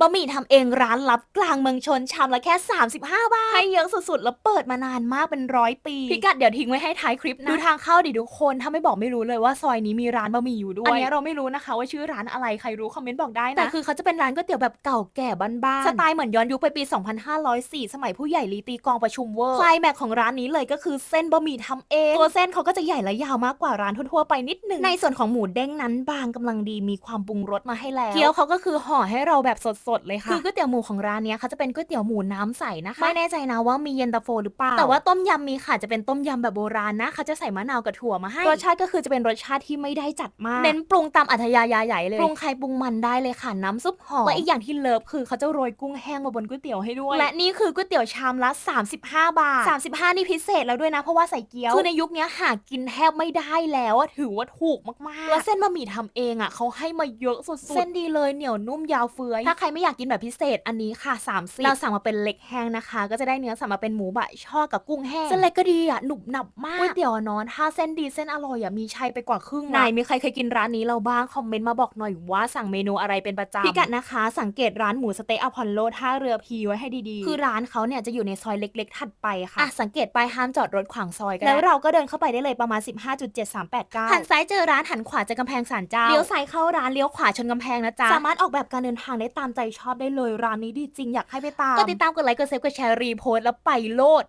บะหมี่ทำเองร้านลับกลางเมืองชนชามละแค่ 35 บาท ให้เยอะสุดๆ แล้วเปิดมานานมากเป็นร้อยปี พิกัดเดี๋ยวทิ้งไว้ให้ท้ายคลิปนะ ดูทางเข้าดิทุกคน ถ้าไม่บอกไม่รู้เลยว่าซอยนี้มีร้านบะหมี่อยู่ด้วย อันนี้เราไม่รู้นะคะว่าชื่อร้านอะไรใครรู้คอมเมนต์บอกได้นะ แต่คือเขาจะเป็นร้านก๋วยเตี๋ยวแบบเก่าแก่บ้านๆ สไตล์เหมือนย้อนยุคไปปี 2504 สมัยผู้ใหญ่ลีตีกองประชุมเวอร์ไคลแม็กซ์ของร้านนี้เลยก็คือเส้นบะหมี่ทำเอง ตัวเส้นเขาก็จะใหญ่และยาวมากกว่าร้านทั่วๆไปนิดนึงในส่วนของหมูเด้งนั้นบางกำลังดีมีความปรุงรสมาให้แล้วเกี๊ยวเขาก็คือห่อให้เราแบบสดๆเลยค่ะ คือก๋วยเตี๋ยวหมูของร้านเนี้ยเขาจะเป็นก๋วยเตี๋ยวหมูน้ำใสนะคะ ไม่แน่ใจนะว่ามีเย็นตาโฟหรือเปล่า แต่ว่าต้มยำมีค่ะ จะเป็นต้มยำแบบโบราณนะเขาจะใส่มะนาวกับถั่วมาให้ รสชาติก็คือจะเป็นรสชาติที่ไม่ได้จัดมาก เน้นปรุงตามอัธยาใหญ่เลย ปรุงใครปรุงมันได้เลยค่ะ น้ำซุปหอมและอีกอย่างที่เลิฟคือเขาจะโรยกุ้งแห้งมาบนก๋วยเตี๋ยวให้ด้วย และนี่คือก๋วยเตี๋ยวชามละ 35 บาท 35 นี่พิเศษแล้วด้วยนะ เพราะว่าใส่เกี๊ยว คือในยุคเนี้ยหากินแทบไม่ได้แล้วอะถือว่าถูกมากๆ แล้วเส้นบะหมี่ทำเองอะเขาให้มาเยอะสุดๆ เส้นดีเลยเหนียวนุ่มยาวเฟือย ถ้าใครไม่อยากกินแบบพิเศษอันนี้ค่ะ30เราสั่งมาเป็นเล็กแห้งนะคะ ก็จะได้เนื้อสั่งมาเป็นหมูบะช่อกับกุ้งแห้งเส้นเล็กก็ดีอะหนุบหนับมากก๋วยเตี๋ยวอะเนอนถ้าเส้นดีเส้นอร่อยอะมีชัยไปกว่าครึ่งนะไหนมีใครเคยกินร้านนี้เราบ้างคอมเมนต์มาบอกหน่อยว่าสั่งเมนูอะไรเป็นประจำพิกัดนะคะ สังเกตร้านหมูสะเต๊ะอพอลโลท่าเรือพีไว้ให้ดีๆ คือร้านเขาเนี่ยจะอยู่ในซอยเล็ก ๆ ถัดไปค่ะอะสังเกตป้ายห้ามจอดรถขวางซอยก็ได้แล้วเราก็เดินเข้าไปได้เลยประมาณ 15.7389หันซ้ายเจอร้านหันขวาเจอกำแพงศาลเจ้าเลี้ยวซ้ายเข้าร้านเลี้ยวขวาชนกำแพงนะจ๊ะสามารถออกแบบการเดินทางได้ตามใจชอบได้เลยร้านนี้ดีจริงอยากให้ไปตาม ก็ติดตามกดไลค์กดเซฟกดแชร์รีโพสต์แล้วไปโลด